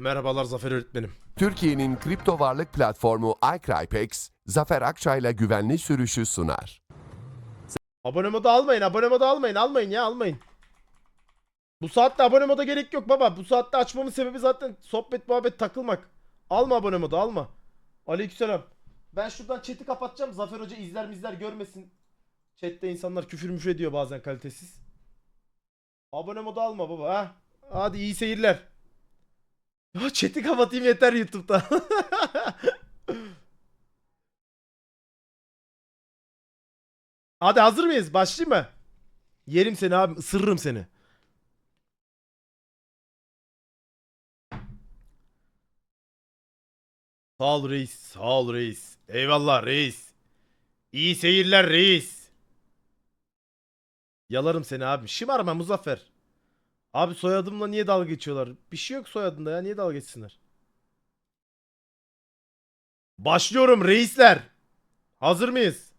Merhabalar Zafer öğretmenim. Türkiye'nin kripto varlık platformu iCrypex, Zafer Akçay'la güvenli sürüşü sunar. Abone modu almayın, abone modu almayın, almayın ya almayın. Bu saatte abone moda gerek yok baba. Bu saatte açmamın sebebi zaten sohbet muhabbet takılmak. Alma abone modu alma. Aleykümselam. Ben şuradan chat'i kapatacağım. Zafer Hoca izler mizler görmesin. Chat'te insanlar küfür müfür ediyor bazen kalitesiz. Abone modu alma baba ha. Hadi iyi seyirler. Ya chat'i kapatayım yeter YouTube'da. Hadi hazır mıyız? Başlayayım mı? Yerim seni abi, ısırırım seni. Sağ ol reis, sağ ol reis. Eyvallah reis. İyi seyirler reis. Yalarım seni abi. Şımarma Muzaffer. Abi soyadımla niye dalga geçiyorlar? Bir şey yok soyadında ya. Niye dalga geçsinler? Başlıyorum reisler. Hazır mıyız?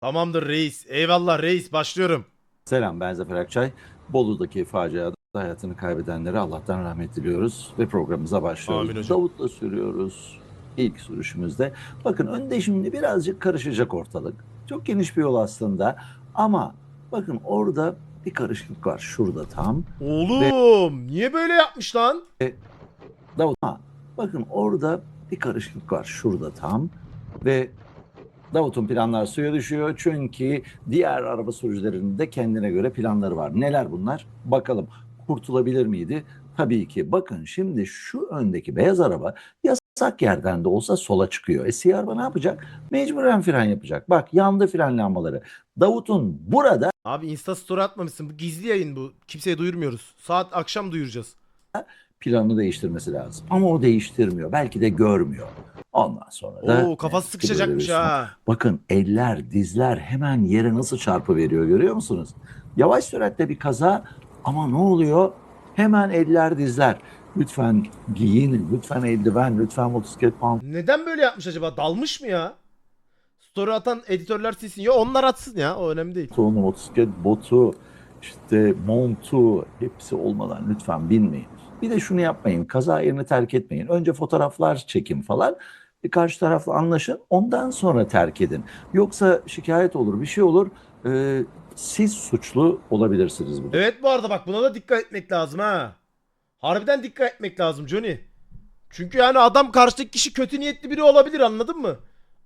Tamamdır reis. Eyvallah reis. Başlıyorum. Selam ben Zafer Akçay. Bolu'daki faciada hayatını kaybedenlere Allah'tan rahmet diliyoruz ve programımıza başlıyoruz. Amin hocam. Davut'la sürüyoruz ilk sürüşümüzde. Bakın önde şimdi birazcık karışacak ortalık. Çok geniş bir yol aslında ama bakın orada bir karışıklık var şurada tam. Oğlum niye böyle yapmış lan? Davut ha, bakın orada bir karışıklık var şurada tam ve Davut'un planlar suya düşüyor çünkü diğer araba sürücülerinin de kendine göre planları var. Neler bunlar? Bakalım kurtulabilir miydi? Tabii ki. Bakın şimdi şu öndeki beyaz araba yasak yerden de olsa sola çıkıyor. E araba ne yapacak? Mecburen fren yapacak. Bak yandı fren lambaları. Davut'un burada Abi Insta story atmamışsın. Bu gizli yayın bu. Kimseye duyurmuyoruz. Saat akşam duyuracağız. planını değiştirmesi lazım. Ama o değiştirmiyor. Belki de görmüyor. Ondan sonra da... Oo kafası sıkışacakmış bir ha. Bakın eller, dizler hemen yere nasıl çarpı veriyor görüyor musunuz? Yavaş süratte bir kaza ama ne oluyor? Hemen eller, dizler. Lütfen giyinin, lütfen eldiven, lütfen motosiklet pantolon. Neden böyle yapmış acaba? Dalmış mı ya? Story atan editörler silsin. Ya onlar atsın ya. O önemli değil. motosiklet botu, işte montu hepsi olmadan lütfen binmeyin. Bir de şunu yapmayın, kaza yerini terk etmeyin. Önce fotoğraflar çekin falan. Bir karşı tarafla anlaşın, ondan sonra terk edin. Yoksa şikayet olur, bir şey olur. Ee, siz suçlu olabilirsiniz burada. Evet bu arada bak buna da dikkat etmek lazım ha. Harbiden dikkat etmek lazım Johnny. Çünkü yani adam karşıdaki kişi kötü niyetli biri olabilir anladın mı?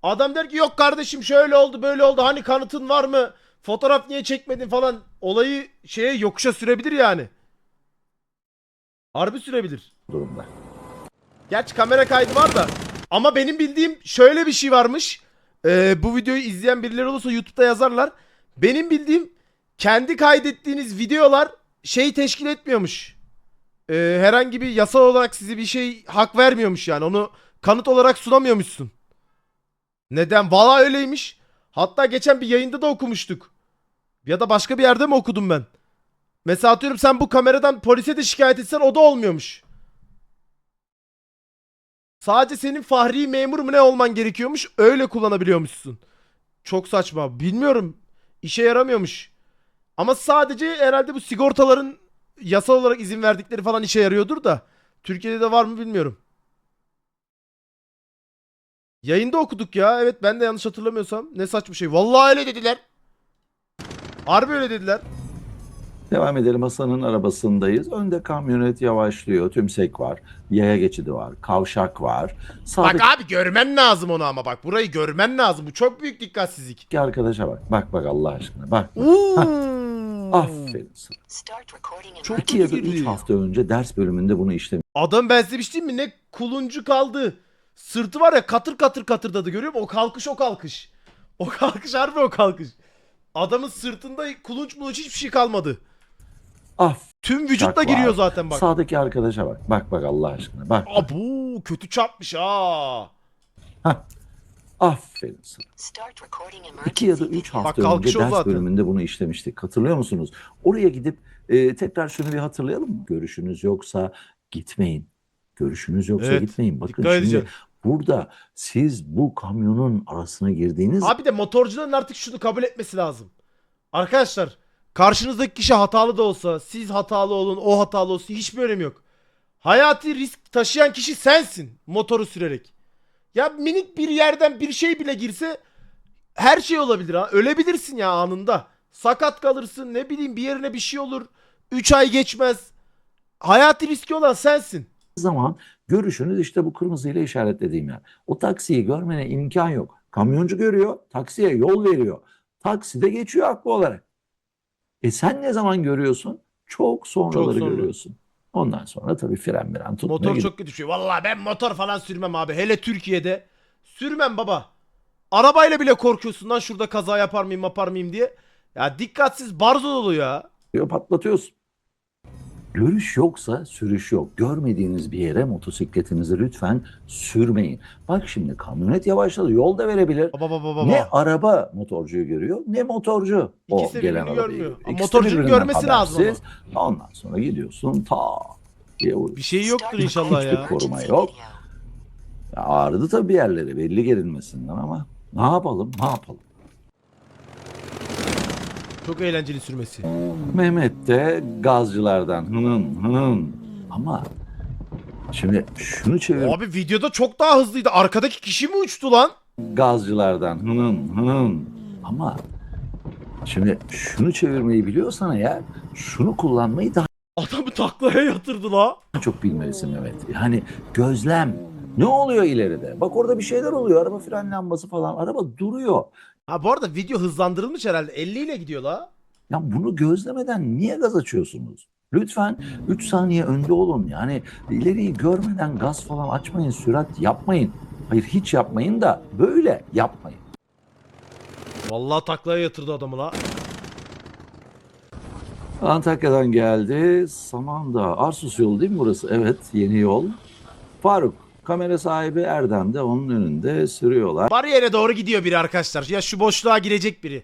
Adam der ki yok kardeşim şöyle oldu böyle oldu hani kanıtın var mı? Fotoğraf niye çekmedin falan. Olayı şeye yokuşa sürebilir yani. Harbi sürebilir. durumda. Gerçi kamera kaydı var da. Ama benim bildiğim şöyle bir şey varmış. Ee, bu videoyu izleyen birileri olursa YouTube'da yazarlar. Benim bildiğim kendi kaydettiğiniz videolar şey teşkil etmiyormuş. Ee, herhangi bir yasal olarak size bir şey hak vermiyormuş yani. Onu kanıt olarak sunamıyormuşsun. Neden? Valla öyleymiş. Hatta geçen bir yayında da okumuştuk. Ya da başka bir yerde mi okudum ben? Mesela atıyorum sen bu kameradan polise de şikayet etsen o da olmuyormuş. Sadece senin fahri memur mu ne olman gerekiyormuş öyle kullanabiliyormuşsun. Çok saçma. Bilmiyorum. İşe yaramıyormuş. Ama sadece herhalde bu sigortaların yasal olarak izin verdikleri falan işe yarıyordur da. Türkiye'de de var mı bilmiyorum. Yayında okuduk ya. Evet ben de yanlış hatırlamıyorsam. Ne saçma şey. Vallahi öyle dediler. Harbi öyle dediler. Devam edelim Hasan'ın arabasındayız. Önde kamyonet yavaşlıyor. Tümsek var. Yaya geçidi var. Kavşak var. Sağdaki Bak abi görmen lazım onu ama bak. Burayı görmen lazım. Bu çok büyük dikkatsizlik. arkadaşa bak. Bak bak Allah aşkına. Bak. Oo. Aferin sana. Çok İki ya da kötü üç girdi. hafta önce ders bölümünde bunu işlemiştik. Adam ben size bir şey diyeyim mi? Ne kuluncu kaldı. Sırtı var ya katır katır katırdadı görüyor musun? O kalkış o kalkış. O kalkış harbi o kalkış. Adamın sırtında kulunç mulunç hiçbir şey kalmadı. Aferin. Tüm vücutla var. giriyor zaten bak. Sağdaki arkadaşa bak. Bak bak Allah aşkına. Bak. Abu kötü çarpmış ha. Aferin sana. İki ya da üç hafta kalkış önce ders zaten. bölümünde bunu işlemiştik. Hatırlıyor musunuz? Oraya gidip e, tekrar şunu bir hatırlayalım mı? Görüşünüz yoksa gitmeyin. Görüşünüz yoksa Evet, gitmeyin. Bakın dikkat şimdi edeceğim. burada siz bu kamyonun arasına girdiğiniz Abi de motorcuların artık şunu kabul etmesi lazım. Arkadaşlar karşınızdaki kişi hatalı da olsa siz hatalı olun o hatalı olsun hiçbir önemi yok. Hayati risk taşıyan kişi sensin motoru sürerek. Ya minik bir yerden bir şey bile girse her şey olabilir ha. Ölebilirsin ya anında. Sakat kalırsın ne bileyim bir yerine bir şey olur. 3 ay geçmez. Hayati riski olan sensin. zaman görüşünüz işte bu kırmızıyla işaretlediğim yer. O taksiyi görmene imkan yok. Kamyoncu görüyor, taksiye yol veriyor. Taksi de geçiyor haklı olarak. E sen ne zaman görüyorsun? Çok sonraları sonra. görüyorsun. Ondan sonra tabii fren miren tutmaya Motor gidiyor. çok kötü şey. Vallahi ben motor falan sürmem abi. Hele Türkiye'de. Sürmem baba. Arabayla bile korkuyorsun lan şurada kaza yapar mıyım yapar mıyım diye. Ya dikkatsiz barzo dolu ya. diyor patlatıyorsun. Görüş yoksa sürüş yok. Görmediğiniz bir yere motosikletinizi lütfen sürmeyin. Bak şimdi kamyonet yavaşladı. Yol da verebilir. Baba baba baba. Ne araba motorcuyu görüyor ne motorcu o İkisi de gelen arabayı görmüyor. Ama birbirinden görmesi lazım habersiz. Ondan sonra gidiyorsun ta diye vuruyor. Bir şey yoktur inşallah recording ya. Koruma yok. Ya ağrıdı tabii bir yerleri belli gerilmesinden ama ne yapalım ne yapalım. Çok eğlenceli sürmesi. Mehmet de gazcılardan hının hının ama şimdi şunu çevir Abi videoda çok daha hızlıydı. Arkadaki kişi mi uçtu lan? gazcılardan hının hının ama şimdi şunu çevirmeyi biliyorsan eğer şunu kullanmayı daha Adamı taklaya yatırdı la. çok bilmelisin Mehmet. Yani gözlem. Ne oluyor ileride? Bak orada bir şeyler oluyor. Araba fren lambası falan. Araba duruyor. Ha bu arada video hızlandırılmış herhalde. 50 ile gidiyor la. Ya bunu gözlemeden niye gaz açıyorsunuz? Lütfen 3 saniye önde olun. Yani ileriyi görmeden gaz falan açmayın, sürat yapmayın. Hayır hiç yapmayın da böyle yapmayın. Vallahi taklaya yatırdı adamı la. Antakya'dan geldi. Samandağ. Arsus yolu değil mi burası? Evet yeni yol. Faruk. Kamera sahibi Erdem de onun önünde sürüyorlar. Bariyere doğru gidiyor biri arkadaşlar. Ya şu boşluğa girecek biri.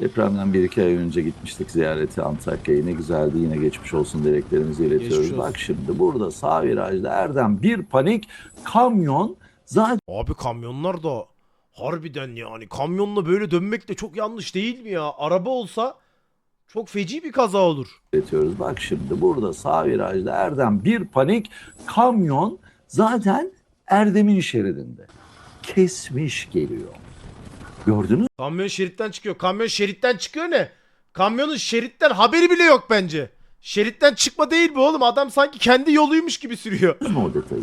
Depremden bir iki ay önce gitmiştik ziyareti Antakya'ya. Ne güzeldi yine geçmiş olsun dileklerimizi iletiyoruz. Geçmiş olsun. Bak şimdi burada sağ virajda Erdem bir panik kamyon zaten Abi kamyonlar da harbiden yani kamyonla böyle dönmek de çok yanlış değil mi ya? Araba olsa çok feci bir kaza olur. iletiyoruz. Bak şimdi burada sağ virajda Erdem bir panik kamyon zaten Erdem'in şeridinde. Kesmiş geliyor. Gördünüz Kamyon şeritten çıkıyor. Kamyon şeritten çıkıyor ne? Kamyonun şeritten haberi bile yok bence. Şeritten çıkma değil bu oğlum. Adam sanki kendi yoluymuş gibi sürüyor. mü o detayı?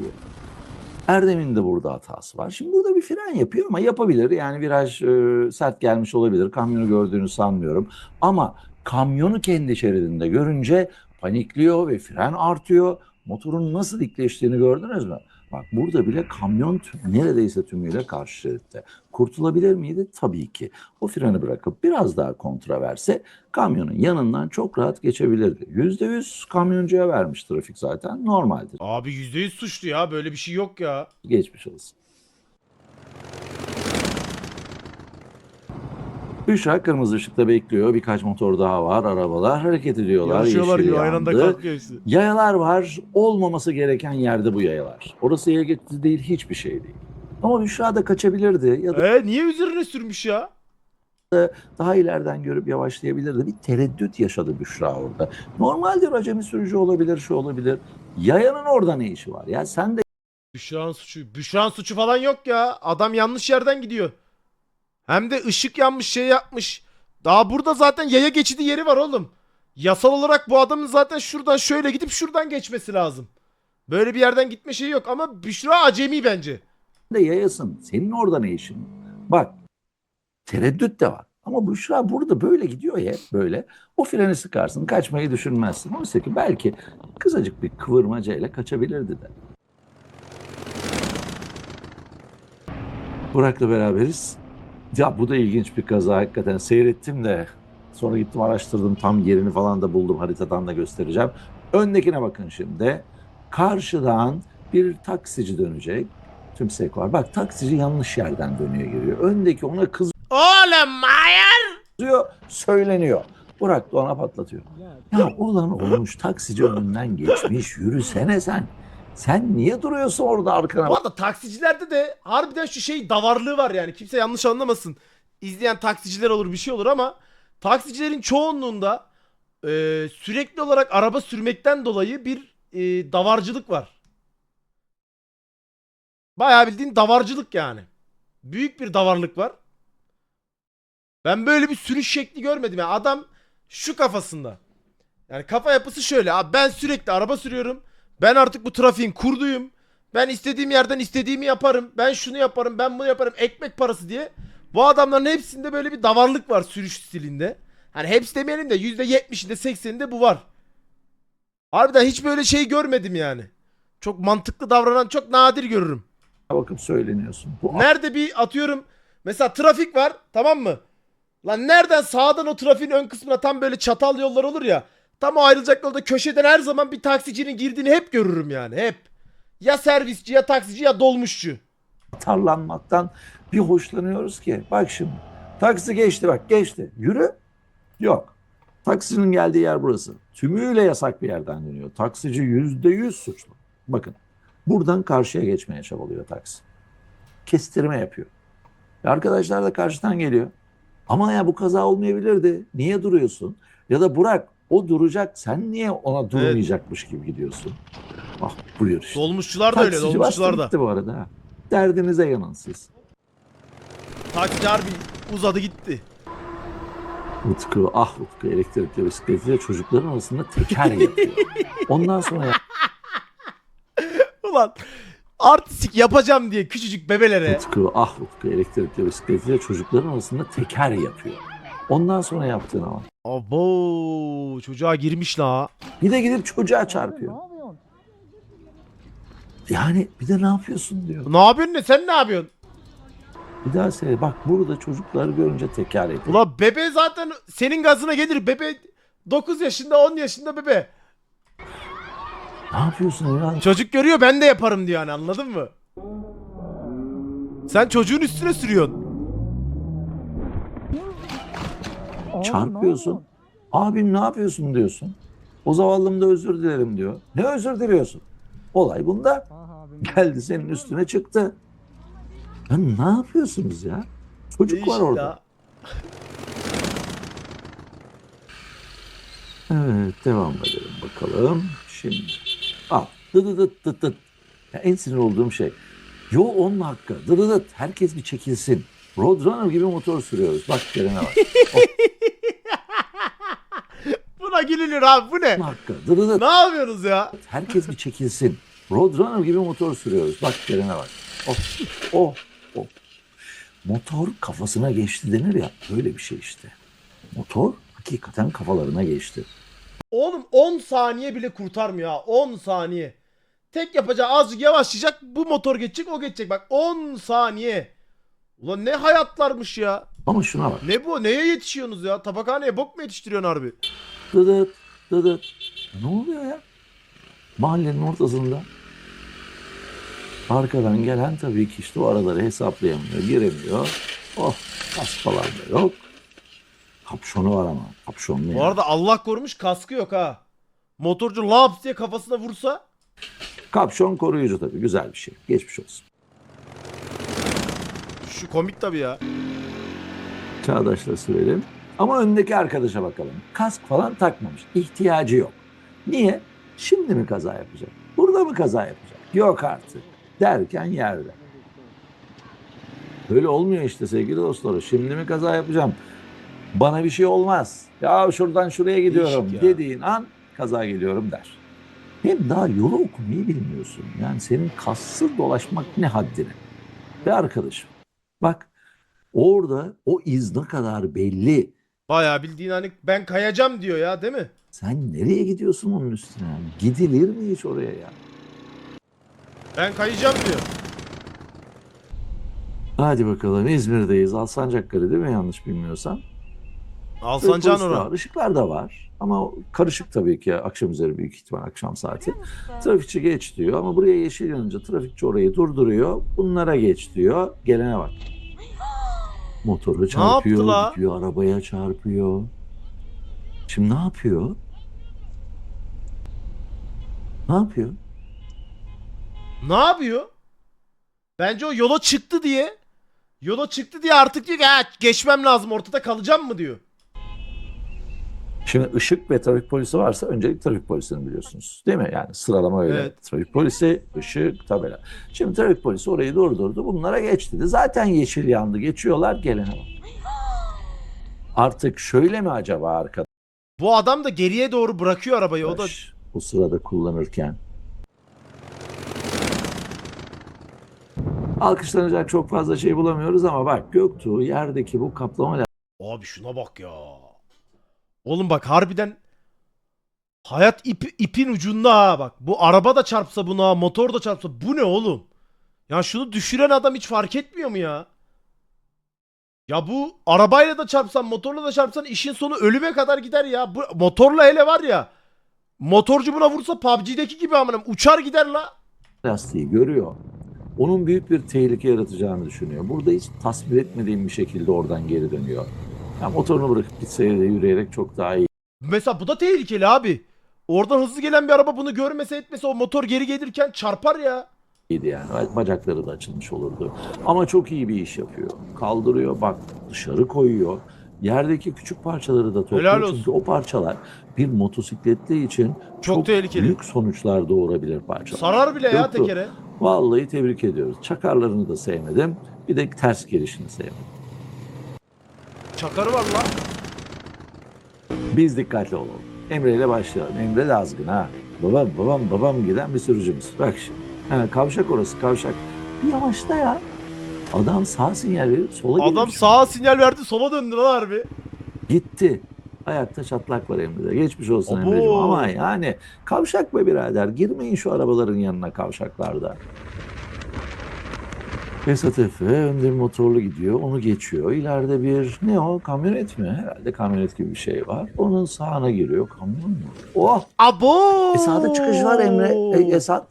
Erdem'in de burada hatası var. Şimdi burada bir fren yapıyor ama yapabilir. Yani viraj e, sert gelmiş olabilir. Kamyonu gördüğünü sanmıyorum. Ama kamyonu kendi şeridinde görünce panikliyor ve fren artıyor. Motorun nasıl dikleştiğini gördünüz mü? Bak burada bile kamyon tüm- neredeyse tümüyle karşı şeritte. Kurtulabilir miydi? Tabii ki. O freni bırakıp biraz daha kontra verse kamyonun yanından çok rahat geçebilirdi. %100 kamyoncuya vermiş trafik zaten normaldir. Abi %100 suçlu ya. Böyle bir şey yok ya. Geçmiş olsun. Büşra kırmızı ışıkta bekliyor. Birkaç motor daha var. Arabalar hareket ediyorlar. Yarışıyorlar Yeşil gibi aynı anda yandı. kalkıyor hepsi. Yayalar var. Olmaması gereken yerde bu yayalar. Orası yaya geçidi değil, hiçbir şey değil. Ama Büşra da kaçabilirdi ya da E niye üzerine sürmüş ya? daha ileriden görüp yavaşlayabilirdi. Bir tereddüt yaşadı Büşra orada. Normaldir acemi sürücü olabilir, şu olabilir. Yayanın orada ne işi var? Ya sen de Büşra'nın suçu. Büşra'nın suçu falan yok ya. Adam yanlış yerden gidiyor. Hem de ışık yanmış şey yapmış. Daha burada zaten yaya geçidi yeri var oğlum. Yasal olarak bu adamın zaten şuradan şöyle gidip şuradan geçmesi lazım. Böyle bir yerden gitme şeyi yok ama Büşra acemi bence. de yayasın. Senin orada ne işin? Bak tereddüt de var. Ama Büşra burada böyle gidiyor ya böyle. O freni sıkarsın kaçmayı düşünmezsin. Oysa ki belki kısacık bir kıvırmacayla kaçabilirdi de. Burak'la beraberiz. Ya bu da ilginç bir kaza hakikaten. Seyrettim de sonra gittim araştırdım tam yerini falan da buldum haritadan da göstereceğim. Öndekine bakın şimdi. Karşıdan bir taksici dönecek. Tümsek var. Bak taksici yanlış yerden dönüyor geliyor. Öndeki ona Oğlum Mayer! kızıyor, söyleniyor. Burak da ona patlatıyor. Ya olan olmuş taksici önünden geçmiş. Yürüsene sen. Sen niye duruyorsun orada arkana Bu arada taksicilerde de harbiden şu şey davarlığı var yani. Kimse yanlış anlamasın. İzleyen taksiciler olur bir şey olur ama taksicilerin çoğunluğunda e, sürekli olarak araba sürmekten dolayı bir e, davarcılık var. Bayağı bildiğin davarcılık yani. Büyük bir davarlık var. Ben böyle bir sürüş şekli görmedim. Yani adam şu kafasında. Yani kafa yapısı şöyle. Abi ben sürekli araba sürüyorum. Ben artık bu trafiğin kurduyum. Ben istediğim yerden istediğimi yaparım. Ben şunu yaparım, ben bunu yaparım. Ekmek parası diye. Bu adamların hepsinde böyle bir davarlık var sürüş stilinde. Hani hepsi demeyelim de %70'inde 80'inde bu var. Harbiden hiç böyle şey görmedim yani. Çok mantıklı davranan çok nadir görürüm. bakıp söyleniyorsun. Bu Nerede bir atıyorum mesela trafik var tamam mı? Lan nereden sağdan o trafiğin ön kısmına tam böyle çatal yollar olur ya. Tam o ayrılacak yolda köşeden her zaman bir taksicinin girdiğini hep görürüm yani hep. Ya servisçi ya taksici ya dolmuşçu. atarlanmaktan bir hoşlanıyoruz ki. Bak şimdi. Taksi geçti bak geçti. Yürü. Yok. Taksinin geldiği yer burası. Tümüyle yasak bir yerden dönüyor. Taksici yüzde yüz suçlu. Bakın. Buradan karşıya geçmeye çabalıyor taksi. Kestirme yapıyor. Ve arkadaşlar da karşıdan geliyor. Ama ya bu kaza olmayabilirdi. Niye duruyorsun? Ya da Burak o duracak. Sen niye ona durmayacakmış gibi gidiyorsun? Ah buyur işte. Dolmuşçular da öyle Taksici dolmuşçular bastı da. gitti bu arada. ha. Derdinize yanın siz. Taksici harbi uzadı gitti. Utku, ah Utku elektrikli bisikletiyle çocukların arasında teker yapıyor. Ondan sonra ya- Ulan artistik yapacağım diye küçücük bebelere. Utku, ah Utku elektrikli bisikletiyle çocukların arasında teker yapıyor. Ondan sonra yaptığına bak. Abo çocuğa girmiş la. Bir de gidip çocuğa çarpıyor. Yani bir de ne yapıyorsun diyor. Ne yapıyorsun ne sen ne yapıyorsun? Bir daha söyle. Bak burada çocukları görünce teker ediyor. Ulan bebe zaten senin gazına gelir. Bebe 9 yaşında 10 yaşında bebe. Ne yapıyorsun ya? Çocuk görüyor ben de yaparım diyor yani anladın mı? Sen çocuğun üstüne sürüyorsun. Çarpıyorsun. Abim ne yapıyorsun diyorsun. O zavallım da özür dilerim diyor. Ne özür diliyorsun? Olay bunda. Geldi senin üstüne çıktı. Ya ne yapıyorsunuz ya? Çocuk var orada. Evet devam edelim bakalım. Şimdi al. Dı dı dı dı dı. Ya en sinir olduğum şey. Yo onun hakkı. Dı dı dı. Herkes bir çekilsin. Roadrunner gibi motor sürüyoruz. Bak gelene bak. Buna gülünür abi bu ne? Hakkı. Dı dı dı. Ne yapıyorsunuz ya? Herkes bir çekilsin. Roadrunner gibi motor sürüyoruz. Bak gelene bak. Oh, oh, oh. Motor kafasına geçti denir ya. Böyle bir şey işte. Motor hakikaten kafalarına geçti. Oğlum 10 saniye bile kurtarmıyor ha. 10 saniye. Tek yapacağı azıcık yavaşlayacak. Bu motor geçecek o geçecek. Bak 10 saniye. Ulan ne hayatlarmış ya. Ama şuna bak. Ne bu? Neye yetişiyorsunuz ya? Tabakhaneye bok mu yetiştiriyorsun harbi? Dıdıt, dıdıt. Ne oluyor ya? Mahallenin ortasında. Arkadan gelen tabii ki işte o araları hesaplayamıyor, giremiyor. Oh, kas falan da yok. Kapşonu var ama. Kapşonlu Bu yani. arada Allah korumuş kaskı yok ha. Motorcu laps diye kafasına vursa. Kapşon koruyucu tabii. Güzel bir şey. Geçmiş olsun. Şu komik tabii ya. Çağdaş'la sürelim. Ama öndeki arkadaşa bakalım. Kask falan takmamış. İhtiyacı yok. Niye? Şimdi mi kaza yapacak? Burada mı kaza yapacak? Yok artık. Derken yerde. Böyle olmuyor işte sevgili dostlar. Şimdi mi kaza yapacağım? Bana bir şey olmaz. Ya şuradan şuraya gidiyorum ya. dediğin an kaza geliyorum der. Hem daha yolu okumayı bilmiyorsun. Yani senin kassız dolaşmak ne haddine. Ve arkadaşım bak orada o iz ne kadar belli. Bayağı bildiğin hani ben kayacağım diyor ya değil mi? Sen nereye gidiyorsun onun üstüne? Gidilir mi hiç oraya ya? Ben kayacağım diyor. Hadi bakalım İzmir'deyiz. Alsancakları değil mi yanlış bilmiyorsam? Alsancak'ın Polis de var, ora. Işıklar da var. Ama karışık tabii ki akşam üzeri büyük ihtimal akşam saati. Trafikçi geç diyor ama buraya yeşil yanınca trafikçi orayı durduruyor. Bunlara geç diyor. Gelene bak. Motoru çarpıyor, gidiyor arabaya çarpıyor. Şimdi ne yapıyor? Ne yapıyor? Ne yapıyor? Bence o yola çıktı diye. Yola çıktı diye artık diyor ki geçmem lazım ortada kalacağım mı diyor. Şimdi ışık ve trafik polisi varsa öncelik trafik polisini biliyorsunuz. Değil mi? Yani sıralama öyle. Evet. Trafik polisi, ışık, tabela. Şimdi trafik polisi orayı durdurdu. Bunlara geç dedi. Zaten yeşil yandı. Geçiyorlar gelene bak. Artık şöyle mi acaba arkadaş? Bu adam da geriye doğru bırakıyor arabayı. O da Bu sırada kullanırken. Alkışlanacak çok fazla şey bulamıyoruz ama bak Göktuğ yerdeki bu kaplama Abi şuna bak ya. Oğlum bak harbiden hayat ip, ipin ucunda ha bak. Bu araba da çarpsa buna, motor da çarpsa bu ne oğlum? Ya şunu düşüren adam hiç fark etmiyor mu ya? Ya bu arabayla da çarpsan, motorla da çarpsan işin sonu ölüme kadar gider ya. Bu motorla hele var ya. Motorcu buna vursa PUBG'deki gibi amınım uçar gider la. lastiği görüyor. Onun büyük bir tehlike yaratacağını düşünüyor. Burada hiç tasvir etmediğim bir şekilde oradan geri dönüyor. Ya motorunu bırakıp gitseydi yürüyerek çok daha Mesela bu da tehlikeli abi. Oradan hızlı gelen bir araba bunu görmese etmese o motor geri gelirken çarpar ya. iyiydi yani. Bacakları da açılmış olurdu. Ama çok iyi bir iş yapıyor. Kaldırıyor bak dışarı koyuyor. Yerdeki küçük parçaları da topluyor. Helal olsun. Çünkü o parçalar bir motosikletli için çok, tehlikeli. büyük sonuçlar doğurabilir parçalar. Sarar bile ya Yoktu. tekere. Vallahi tebrik ediyoruz. Çakarlarını da sevmedim. Bir de ters gelişini sevmedim. Çakarı var lan. Biz dikkatli olalım. Emre ile başlayalım. Emre de azgın ha. Babam babam babam giden bir sürücümüz. Bak şimdi. Ha, kavşak orası kavşak. Bir yavaşla ya. Adam sağ sinyal verip sola Adam gidiyor. sağa sinyal verdi sola döndü lan harbi. Gitti. Ayakta çatlak var Emre'de. Geçmiş olsun Abo. Ama yani kavşak be birader. Girmeyin şu arabaların yanına kavşaklarda. Esat Efe önde bir motorlu gidiyor. Onu geçiyor. İleride bir ne o kamyonet mi? Herhalde kamyonet gibi bir şey var. Onun sağına giriyor. Kamyon mu? Oh! Abo. E sağda çıkış var Emre. E, Esat.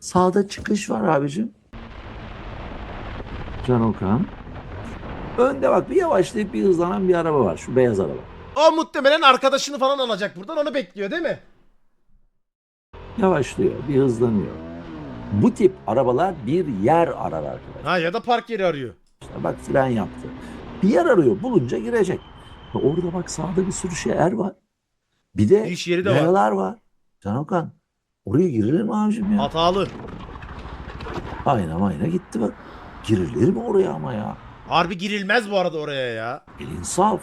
Sağda çıkış var abicim. Can Okan. Önde bak bir yavaşlayıp bir hızlanan bir araba var. Şu beyaz araba. O muhtemelen arkadaşını falan alacak buradan onu bekliyor değil mi? Yavaşlıyor, bir hızlanıyor. Bu tip arabalar bir yer arar arkadaşlar. Ha ya da park yeri arıyor. Bak fren yaptı. Bir yer arıyor, bulunca girecek. Ya Orada bak sağda bir sürü şey er var. Bir de İş yeri de var. var. Can Okan, oraya girilir mi abicim ya? Hatalı. Ayna mayna gitti bak. Girilir mi oraya ama ya? Harbi girilmez bu arada oraya ya. El insaf.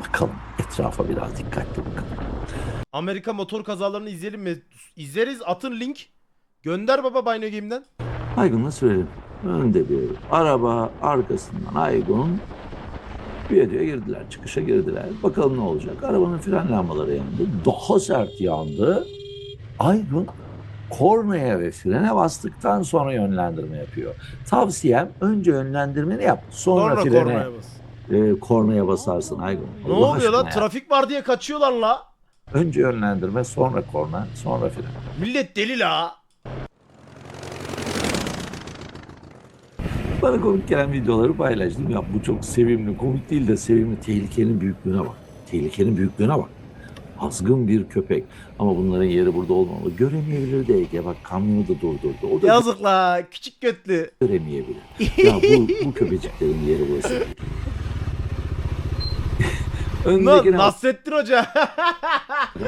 Bakalım etrafa biraz dikkatli bakalım. Amerika motor kazalarını izleyelim mi? İzleriz atın link. Gönder baba Bino Game'den. Aygun'la sürelim. Önde bir araba, arkasından Aygun. Büyüdüye girdiler, çıkışa girdiler. Bakalım ne olacak. Arabanın fren lambaları yandı. Daha sert yandı. Aygun kornaya ve frene bastıktan sonra yönlendirme yapıyor. Tavsiyem önce yönlendirmeni yap. Sonra, Sonra frene, kornaya bas. e, kornaya basarsın Aygun. Ne Allah oluyor lan? aşkına ya. Trafik var diye kaçıyorlar la. Önce yönlendirme, sonra korna, sonra fren. Millet deli la. Bana komik gelen videoları paylaştım. Ya bu çok sevimli, komik değil de sevimli. Tehlikenin büyüklüğüne bak. Tehlikenin büyüklüğüne bak. Azgın bir köpek. Ama bunların yeri burada olmamalı. Göremeyebilir de Ege. Bak kamyonu da durdurdu. O da Yazık la. Küçük götlü. göremeyebilir. Ya bu, bu köpeciklerin yeri burası. Öndekine bak. Nasrettin Hoca.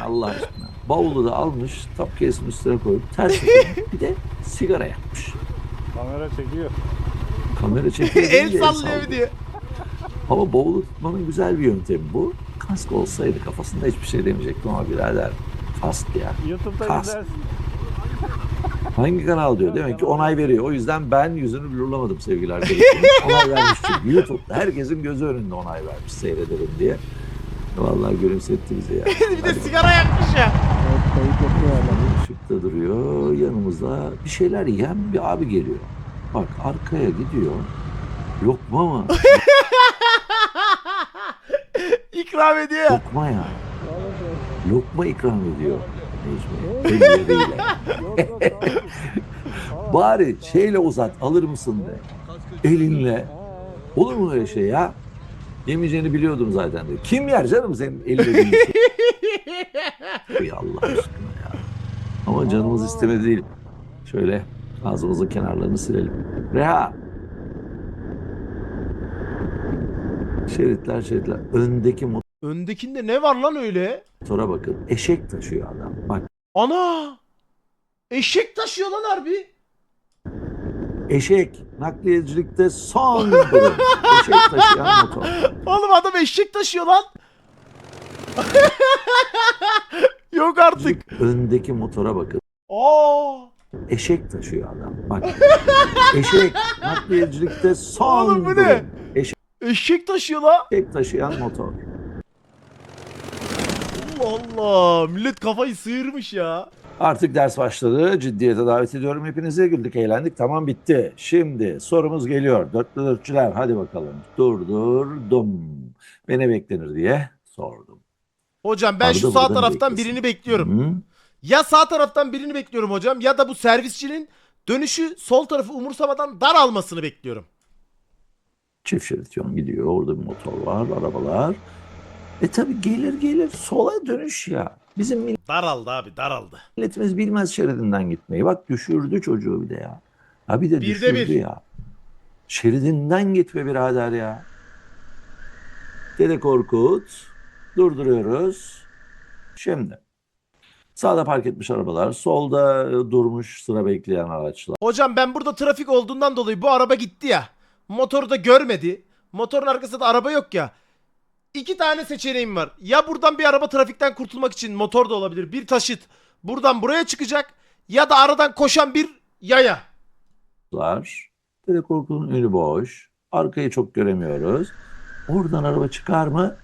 Allah aşkına. Bavulu da almış, tapkesin üstüne koyup ters. Bir de sigara yakmış. Kamera çekiyor. Kamera çekiyor. El sallıyor bir diye. Ama bavulu tutmanın güzel bir yöntemi bu. Kask olsaydı kafasında hiçbir şey demeyecektim ama birader kask ya. YouTube'da Kas. izlersin. Hangi kanal diyor? Demek ki onay veriyor. O yüzden ben yüzünü blurlamadım sevgili arkadaşım. onay vermiş çünkü. YouTube'da herkesin gözü önünde onay vermiş seyrederim diye. Vallahi gülümsetti bizi ya. bir de sigara yakmış ya. Işıkta duruyor. Yanımızda bir şeyler yiyen bir abi geliyor. Bak arkaya gidiyor. Lokma mı? İkram ediyor. Lokma ya. Lokma ikram ediyor. Necmi. Elleriyle. Bari şeyle uzat alır mısın de. Elinle. Olur mu öyle şey ya? Yemeyeceğini biliyordum zaten diyor. Kim yer canım senin ellerini? Ey Allah aşkına ya. Ama canımız istemedi değil. Şöyle ağzımızın kenarlarını silelim. Reha. Şeritler şeritler. Öndeki Öndekinde ne var lan öyle? motora bakın. Eşek taşıyor adam. Bak Ana! Eşek taşıyor lan harbi. eşek nakliyecilikte son durum. Eşek taşıyan motor. Oğlum adam eşek taşıyor lan. Yok artık. Öndeki motora bakın. Aa! Eşek taşıyor adam. Bak. Eşek nakliyecilikte son Oğlum bu durum. ne? Eşek taşıyor lan. Eşek taşıyan motor. Allah Allah. Millet kafayı sıyırmış ya. Artık ders başladı. Ciddiyete davet ediyorum hepinize. Güldük, eğlendik. Tamam bitti. Şimdi sorumuz geliyor. Dörtlü dörtçüler hadi bakalım. Durdurdum. Ve ne beklenir diye sordum. Hocam ben Arada şu sağ buradan taraftan beklesin. birini bekliyorum. Hı? Ya sağ taraftan birini bekliyorum hocam ya da bu servisçinin dönüşü sol tarafı umursamadan dar almasını bekliyorum. Çift şerit yön gidiyor. Orada bir motor var, arabalar. E tabi gelir gelir sola dönüş ya. Bizim Daraldı abi daraldı. milletimiz bilmez şeridinden gitmeyi. Bak düşürdü çocuğu bir de ya. Ha bir de Bir de düşürdü bir. ya. Şeridinden git be birader ya. Dede Korkut. Durduruyoruz. Şimdi. Sağda park etmiş arabalar. Solda e, durmuş sıra bekleyen araçlar. Hocam ben burada trafik olduğundan dolayı bu araba gitti ya. Motoru da görmedi. Motorun arkasında da araba yok ya. İki tane seçeneğim var. Ya buradan bir araba trafikten kurtulmak için motor da olabilir. Bir taşıt buradan buraya çıkacak. Ya da aradan koşan bir yaya. Dede Korkut'un önü boş. Arkayı çok göremiyoruz. Oradan araba çıkar mı?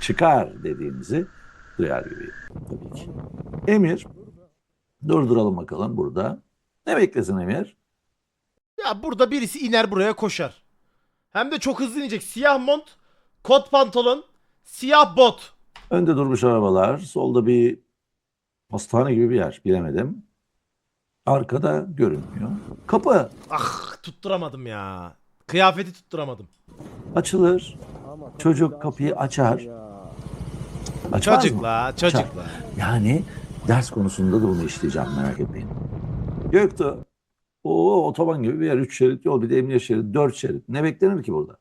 Çıkar dediğimizi duyar gibi tabii ki. Emir. Durduralım bakalım burada. Ne beklesin Emir? Ya burada birisi iner buraya koşar. Hem de çok hızlı inecek. Siyah mont, kot pantolon, siyah bot. Önde durmuş arabalar. Solda bir hastane gibi bir yer. Bilemedim. Arkada görünmüyor. Kapı Ah tutturamadım ya. Kıyafeti tutturamadım. açılır. Çocuk kapıyı açar. Açmaz mı? Çocukla, çocukla. Yani ders konusunda da bunu işleyeceğim merak etmeyin. Göktuğ. Oo otoban gibi bir yer. Üç şerit yol bir de emniyet şeridi. Dört şerit. Ne beklenir ki burada?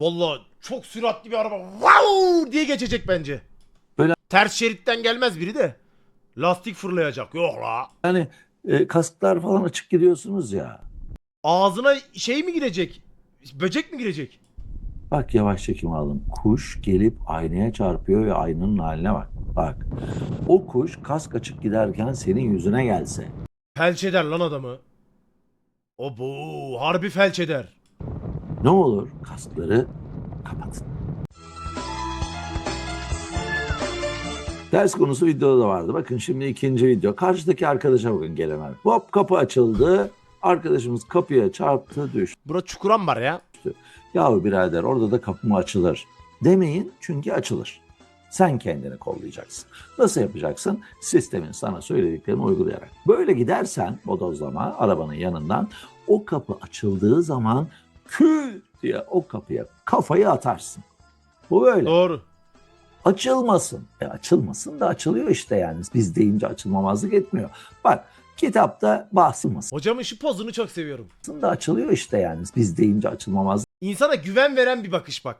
Vallahi çok süratli bir araba. Wow diye geçecek bence. Böyle- Ters şeritten gelmez biri de. Lastik fırlayacak. Yok la. Yani e, kasklar falan açık gidiyorsunuz ya. Ağzına şey mi girecek? Böcek mi girecek? Bak yavaş çekim alın. Kuş gelip aynaya çarpıyor ve aynanın haline bak. Bak. O kuş kask açık giderken senin yüzüne gelse. Felç eder lan adamı. O bu harbi felç eder. Ne olur kaskları kapatın. Ders konusu videoda da vardı. Bakın şimdi ikinci video. Karşıdaki arkadaşa bakın gelenen. Hop kapı açıldı. Arkadaşımız kapıya çarptı düştü. Bura çukuran var ya. Yahu birader orada da kapı mı açılır? Demeyin çünkü açılır. Sen kendini kollayacaksın. Nasıl yapacaksın? Sistemin sana söylediklerini uygulayarak. Böyle gidersen bodozlama arabanın yanından o kapı açıldığı zaman kü diye o kapıya kafayı atarsın. Bu böyle. Doğru. Açılmasın. E açılmasın da açılıyor işte yani. Biz deyince açılmamazlık etmiyor. Bak kitapta bahsilmasın Hocamın şu pozunu çok seviyorum. da açılıyor işte yani. Biz deyince açılmamazlık İnsana güven veren bir bakış bak.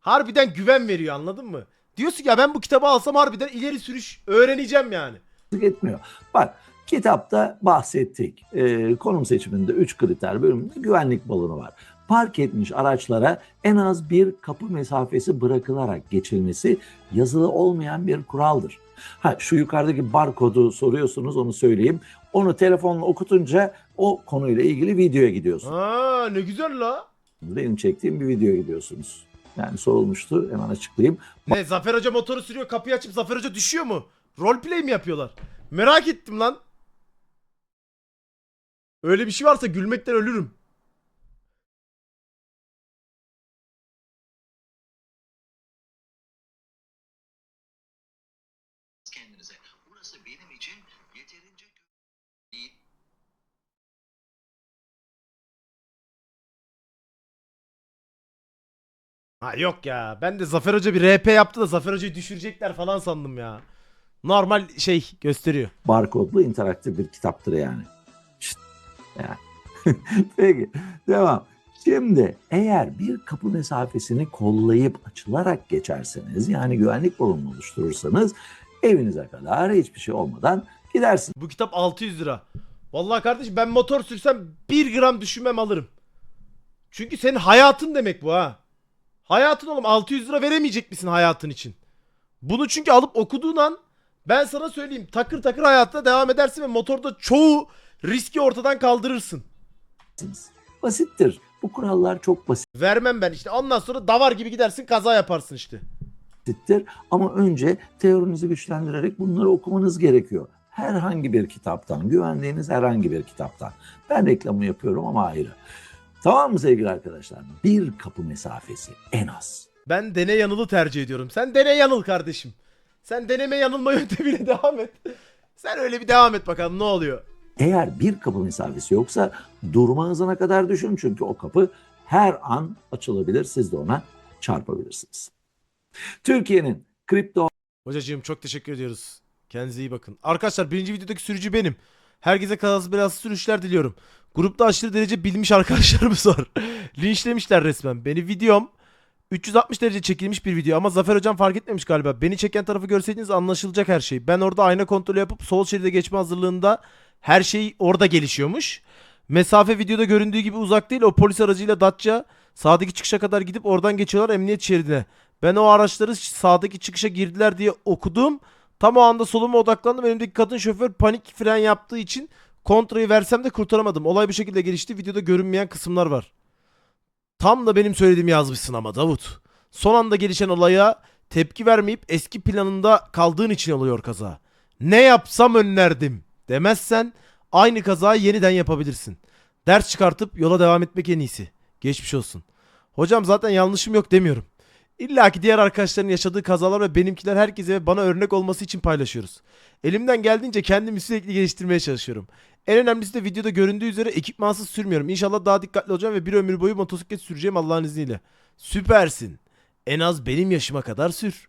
Harbiden güven veriyor anladın mı? Diyorsun ya ben bu kitabı alsam harbiden ileri sürüş öğreneceğim yani. etmiyor. Bak kitapta bahsettik. Ee, konum seçiminde 3 kriter bölümünde güvenlik balonu var. Park etmiş araçlara en az bir kapı mesafesi bırakılarak geçilmesi yazılı olmayan bir kuraldır. Ha şu yukarıdaki barkodu soruyorsunuz onu söyleyeyim. Onu telefonla okutunca o konuyla ilgili videoya gidiyorsunuz. Aa ne güzel la. Benim çektiğim bir videoya gidiyorsunuz. Yani sorulmuştu hemen açıklayayım. Ne Zafer Hoca motoru sürüyor kapıyı açıp Zafer Hoca düşüyor mu? Roleplay mi yapıyorlar? Merak ettim lan. Öyle bir şey varsa gülmekten ölürüm. Ha yok ya. Ben de Zafer Hoca bir RP yaptı da Zafer Hoca'yı düşürecekler falan sandım ya. Normal şey gösteriyor. barkodlu interaktif bir kitaptır yani. Şşt, yani. Peki devam. Şimdi eğer bir kapı mesafesini kollayıp açılarak geçerseniz yani güvenlik borunu oluşturursanız evinize kadar hiçbir şey olmadan gidersiniz. Bu kitap 600 lira. Vallahi kardeşim ben motor sürsem 1 gram düşünmem alırım. Çünkü senin hayatın demek bu ha. Hayatın oğlum 600 lira veremeyecek misin hayatın için? Bunu çünkü alıp okuduğun an ben sana söyleyeyim takır takır hayatına devam edersin ve motorda çoğu riski ortadan kaldırırsın. Basittir. Bu kurallar çok Vermem ben işte ondan sonra davar gibi gidersin kaza yaparsın işte. basittir ama önce teorinizi güçlendirerek bunları okumanız gerekiyor. Herhangi bir kitaptan, güvendiğiniz herhangi bir kitaptan. Ben reklamı yapıyorum ama ayrı. Tamam mı sevgili arkadaşlar? Bir kapı mesafesi en az. Ben dene yanılı tercih ediyorum. Sen dene yanıl kardeşim. Sen deneme yanılma yöntemiyle devam et. Sen öyle bir devam et bakalım ne oluyor. Eğer bir kapı mesafesi yoksa durma hızına kadar düşün çünkü o kapı her an açılabilir. Siz de ona çarpabilirsiniz. Türkiye'nin kripto Hocacığım çok teşekkür ediyoruz. Kendinize iyi bakın. Arkadaşlar birinci videodaki sürücü benim. Herkese kazası belasız sürüşler diliyorum. Grupta aşırı derece bilmiş arkadaşlarımız var. Linçlemişler resmen. Beni videom 360 derece çekilmiş bir video ama Zafer hocam fark etmemiş galiba. Beni çeken tarafı görseydiniz anlaşılacak her şey. Ben orada ayna kontrolü yapıp sol şeride geçme hazırlığında her şey orada gelişiyormuş. Mesafe videoda göründüğü gibi uzak değil. O polis aracıyla Datça sağdaki çıkışa kadar gidip oradan geçiyorlar emniyet şeridine. Ben o araçları sağdaki çıkışa girdiler diye okudum. Tam o anda soluma odaklandım. Önümdeki kadın şoför panik fren yaptığı için kontrayı versem de kurtaramadım. Olay bu şekilde gelişti. Videoda görünmeyen kısımlar var. Tam da benim söylediğimi yazmışsın ama Davut. Son anda gelişen olaya tepki vermeyip eski planında kaldığın için oluyor kaza. Ne yapsam önlerdim demezsen aynı kazayı yeniden yapabilirsin. Ders çıkartıp yola devam etmek en iyisi. Geçmiş olsun. Hocam zaten yanlışım yok demiyorum. İlla ki diğer arkadaşların yaşadığı kazalar ve benimkiler herkese ve bana örnek olması için paylaşıyoruz. Elimden geldiğince kendimi sürekli geliştirmeye çalışıyorum. En önemlisi de videoda göründüğü üzere ekipmansız sürmüyorum. İnşallah daha dikkatli olacağım ve bir ömür boyu motosiklet süreceğim Allah'ın izniyle. Süpersin. En az benim yaşıma kadar sür.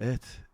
Evet.